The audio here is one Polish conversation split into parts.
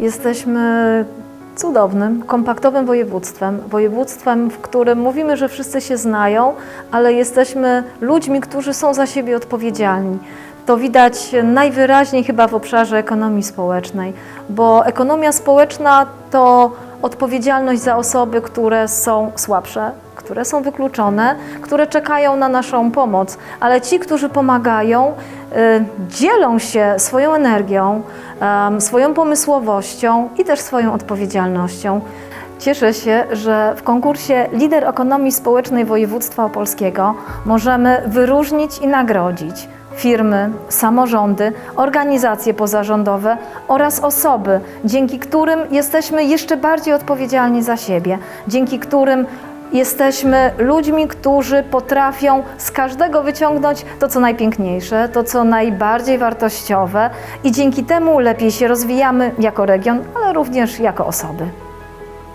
Jesteśmy cudownym, kompaktowym województwem. Województwem, w którym mówimy, że wszyscy się znają, ale jesteśmy ludźmi, którzy są za siebie odpowiedzialni. To widać najwyraźniej chyba w obszarze ekonomii społecznej, bo ekonomia społeczna to odpowiedzialność za osoby, które są słabsze, które są wykluczone, które czekają na naszą pomoc, ale ci, którzy pomagają, dzielą się swoją energią, swoją pomysłowością i też swoją odpowiedzialnością. Cieszę się, że w konkursie Lider Ekonomii Społecznej Województwa Opolskiego możemy wyróżnić i nagrodzić firmy, samorządy, organizacje pozarządowe oraz osoby, dzięki którym jesteśmy jeszcze bardziej odpowiedzialni za siebie, dzięki którym Jesteśmy ludźmi, którzy potrafią z każdego wyciągnąć to, co najpiękniejsze, to, co najbardziej wartościowe, i dzięki temu lepiej się rozwijamy jako region, ale również jako osoby.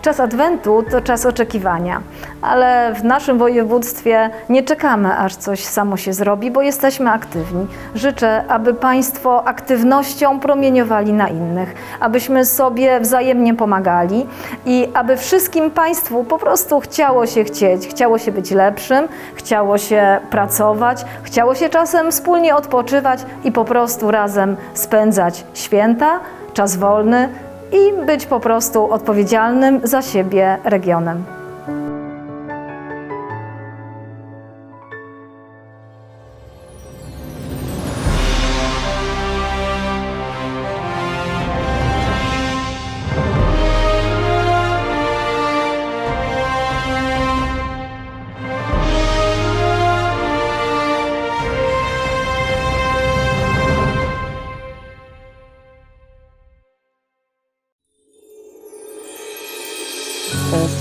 Czas Adwentu to czas oczekiwania, ale w naszym województwie nie czekamy, aż coś samo się zrobi, bo jesteśmy aktywni. Życzę, aby Państwo aktywnością promieniowali na innych, abyśmy sobie wzajemnie pomagali i aby wszystkim Państwu po prostu chciało się chcieć, chciało się być lepszym, chciało się pracować, chciało się czasem wspólnie odpoczywać i po prostu razem spędzać święta, czas wolny, i być po prostu odpowiedzialnym za siebie regionem.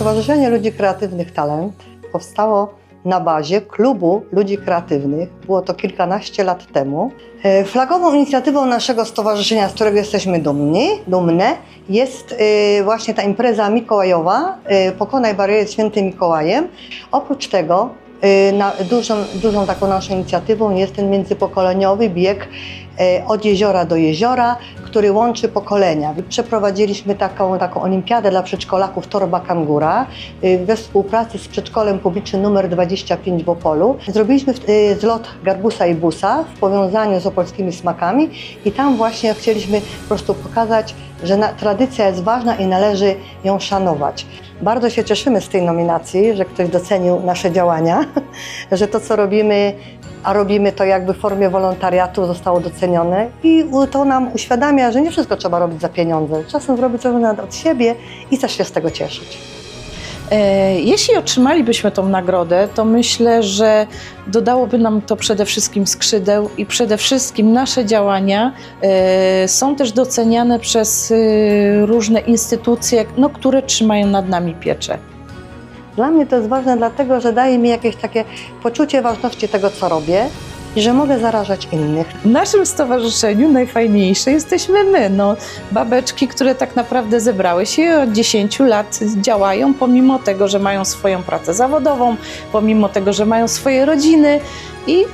Stowarzyszenie Ludzi Kreatywnych Talent powstało na bazie klubu ludzi kreatywnych. Było to kilkanaście lat temu. E, Flagową inicjatywą naszego stowarzyszenia, z którego jesteśmy dumni, dumne, jest e, właśnie ta impreza mikołajowa e, Pokonaj bariery Świętym Mikołajem. Oprócz tego na, dużą, dużą taką naszą inicjatywą jest ten międzypokoleniowy bieg od jeziora do jeziora, który łączy pokolenia. Przeprowadziliśmy taką, taką olimpiadę dla przedszkolaków Torba Kangura y, we współpracy z przedszkolem publicznym numer 25 w Opolu. Zrobiliśmy y, zlot garbusa i busa w powiązaniu z opolskimi smakami i tam właśnie chcieliśmy po prostu pokazać, że na, tradycja jest ważna i należy ją szanować. Bardzo się cieszymy z tej nominacji, że ktoś docenił nasze działania, że to, co robimy, a robimy to jakby w formie wolontariatu, zostało docenione i to nam uświadamia, że nie wszystko trzeba robić za pieniądze. Czasem zrobić coś od siebie i też się z tego cieszyć. E, Jeśli otrzymalibyśmy tą nagrodę, to myślę, że dodałoby nam to przede wszystkim skrzydeł i przede wszystkim nasze działania e, są też doceniane przez e, różne instytucje, no, które trzymają nad nami pieczę. Dla mnie to jest ważne dlatego, że daje mi jakieś takie poczucie ważności tego, co robię i że mogę zarażać innych. W naszym stowarzyszeniu najfajniejsze jesteśmy my, no, babeczki, które tak naprawdę zebrały się i od 10 lat działają, pomimo tego, że mają swoją pracę zawodową, pomimo tego, że mają swoje rodziny i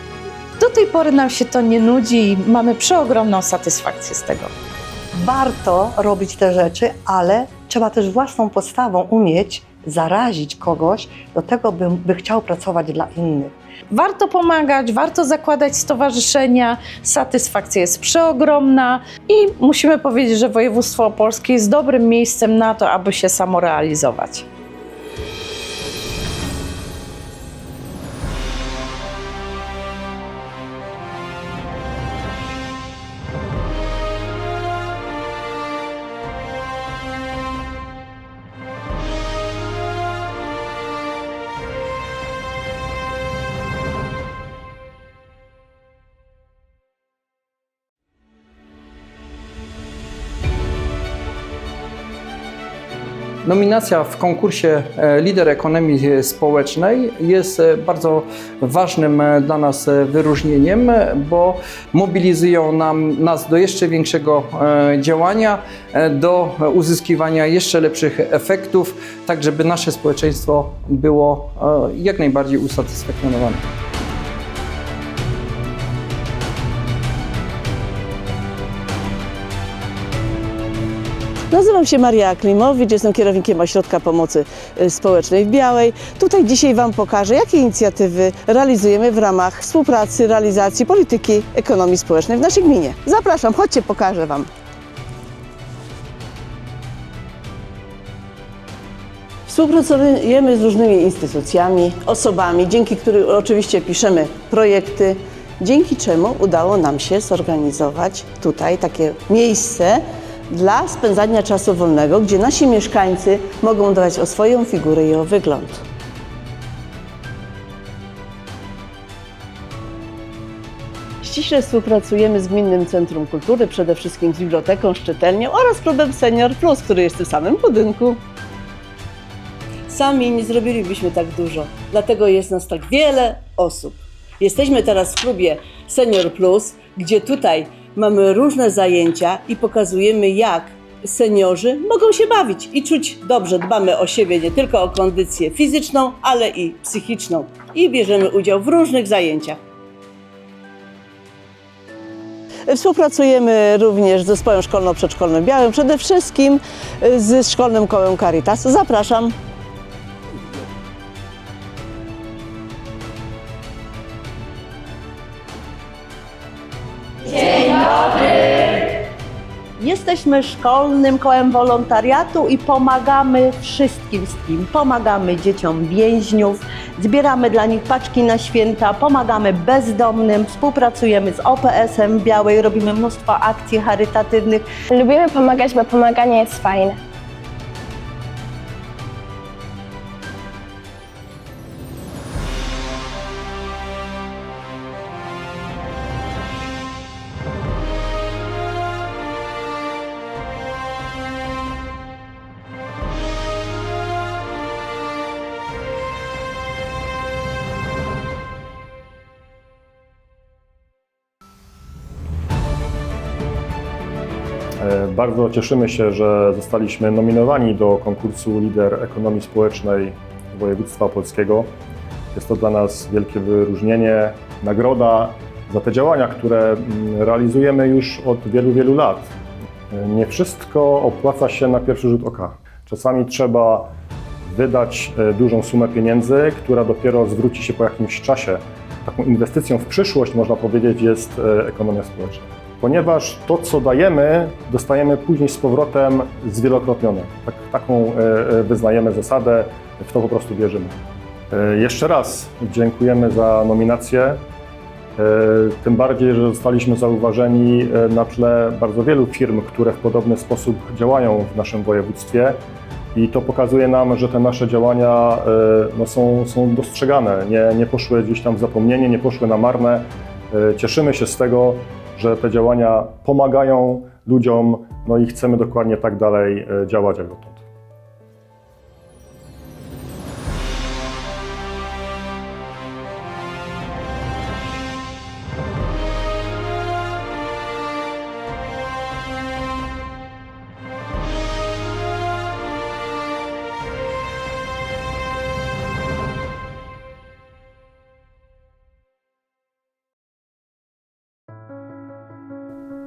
do tej pory nam się to nie nudzi i mamy przeogromną satysfakcję z tego. Warto robić te rzeczy, ale trzeba też własną postawą umieć zarazić kogoś do tego, by, by chciał pracować dla innych. Warto pomagać, warto zakładać stowarzyszenia, satysfakcja jest przeogromna i musimy powiedzieć, że województwo opolskie jest dobrym miejscem na to, aby się samorealizować. Nominacja w konkursie e, Lider Ekonomii Społecznej jest e, bardzo ważnym e, dla nas wyróżnieniem, bo mobilizują nam, nas do jeszcze większego działania, do uzyskiwania jeszcze lepszych efektów, tak żeby nasze społeczeństwo było jak najbardziej usatysfakcjonowane. Nazywam się Maria Klimowicz, jestem kierownikiem Ośrodka Pomocy y, Społecznej w Białej. Tutaj dzisiaj Wam pokażę, jakie inicjatywy realizujemy w ramach współpracy, realizacji polityki ekonomii społecznej w naszej gminie. Zapraszam, chodźcie, pokażę Wam. Współpracujemy z różnymi instytucjami, osobami, dzięki którym oczywiście piszemy projekty, dzięki czemu udało nam się zorganizować tutaj takie miejsce dla spędzania czasu wolnego, gdzie nasi mieszkańcy mogą dbać o swoją figurę i o wygląd. Ściśle współpracujemy z Gminnym Centrum Kultury, przede wszystkim z Biblioteką Szczytelnią oraz Klubem Senior Plus, który jest w samym budynku. Sami nie zrobilibyśmy tak dużo, dlatego jest nas tak wiele osób. Jesteśmy teraz w klubie Senior Plus, gdzie tutaj mamy różne zajęcia i pokazujemy, jak seniorzy mogą się bawić i czuć dobrze. Dbamy o siebie nie tylko o kondycję fizyczną, ale i psychiczną. I bierzemy udział w różnych zajęciach. Współpracujemy również z Zespołem Szkolno-Przedszkolnym Białym, przede wszystkim z Szkolnym Kołem Caritas. Zapraszam. Jesteśmy szkolnym kołem wolontariatu i pomagamy wszystkim z tym. Pomagamy dzieciom więźniów, zbieramy dla nich paczki na święta, pomagamy bezdomnym, współpracujemy z OPS-em Białej, robimy mnóstwo akcji charytatywnych. Lubimy pomagać, bo pomaganie jest fajne. Bardzo cieszymy się, że zostaliśmy nominowani do konkursu Lider Ekonomii Społecznej Województwa Opolskiego. Jest to dla nas wielkie wyróżnienie, nagroda za te działania, które mm, realizujemy już od wielu, wielu lat. E, Nie wszystko opłaca się na pierwszy rzut oka. Czasami trzeba wydać e, dużą sumę pieniędzy, która dopiero zwróci się po jakimś czasie. Taką inwestycją w przyszłość, można powiedzieć, jest e, ekonomia społeczna ponieważ to, co dajemy, dostajemy później z powrotem zwielokrotnione. Tak, taką e, e, wyznajemy zasadę, w to po prostu wierzymy. E, Jeszcze raz dziękujemy za nominację. Tym bardziej, że zostaliśmy zauważeni na tle bardzo wielu firm, które w podobny sposób działają w naszym województwie. I to pokazuje nam, że te nasze działania no, są, są dostrzegane, nie, nie poszły gdzieś tam w zapomnienie, nie poszły na marne. Cieszymy się z tego, że te działania pomagają ludziom, no i chcemy dokładnie tak dalej e, działać jak dotąd.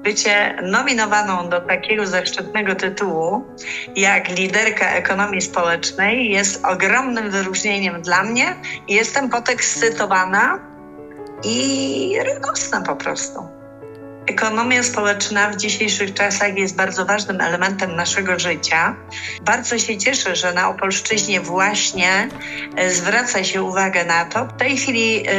Bycie nominowaną do takiego zaszczytnego tytułu jak liderka ekonomii społecznej jest ogromnym wyróżnieniem dla mnie. Jestem podekscytowana i radosna po prostu. Ekonomia społeczna w dzisiejszych czasach jest bardzo ważnym elementem naszego życia. Bardzo się cieszę, że na Opolszczyźnie właśnie e, zwraca się uwagę na to. W tej chwili e,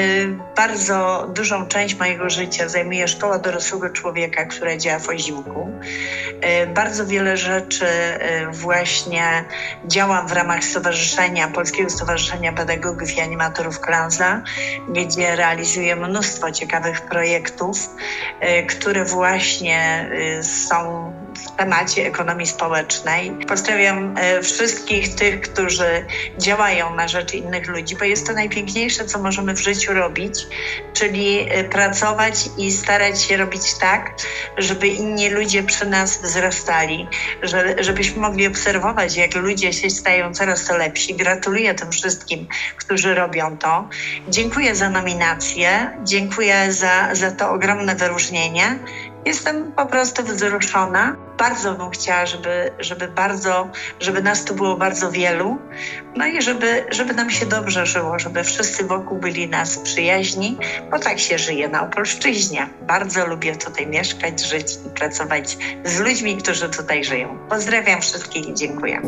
bardzo dużą część mojego życia zajmuje Szkoła Dorosłego Człowieka, która działa w Ozimku. E, Bardzo wiele rzeczy właśnie działam w ramach Stowarzyszenia, Polskiego Stowarzyszenia Pedagogów i Animatorów Klanza, gdzie realizuję mnóstwo ciekawych projektów, które właśnie e, są w temacie ekonomii społecznej. Pozdrawiam e, wszystkich tych, którzy działają na rzecz innych ludzi, bo jest to najpiękniejsze, co możemy w życiu robić, czyli e, pracować i starać się robić tak, żeby inni ludzie przy nas wzrastali, że, żebyśmy mogli obserwować, jak ludzie się stają coraz to lepsi. Gratuluję tym wszystkim, którzy robią to. Dziękuję za nominację, dziękuję za, za to ogromne wyróżnienie Jestem po prostu wzruszona. Bardzo bym chciała, żeby, żeby bardzo, żeby nas tu było bardzo wielu. No i żeby, żeby nam się dobrze żyło, żeby wszyscy wokół byli nas przyjaźni, bo tak się żyje na Opolszczyźnie. Bardzo lubię tutaj mieszkać, żyć i pracować z ludźmi, którzy tutaj żyją. Pozdrawiam wszystkich i dziękuję.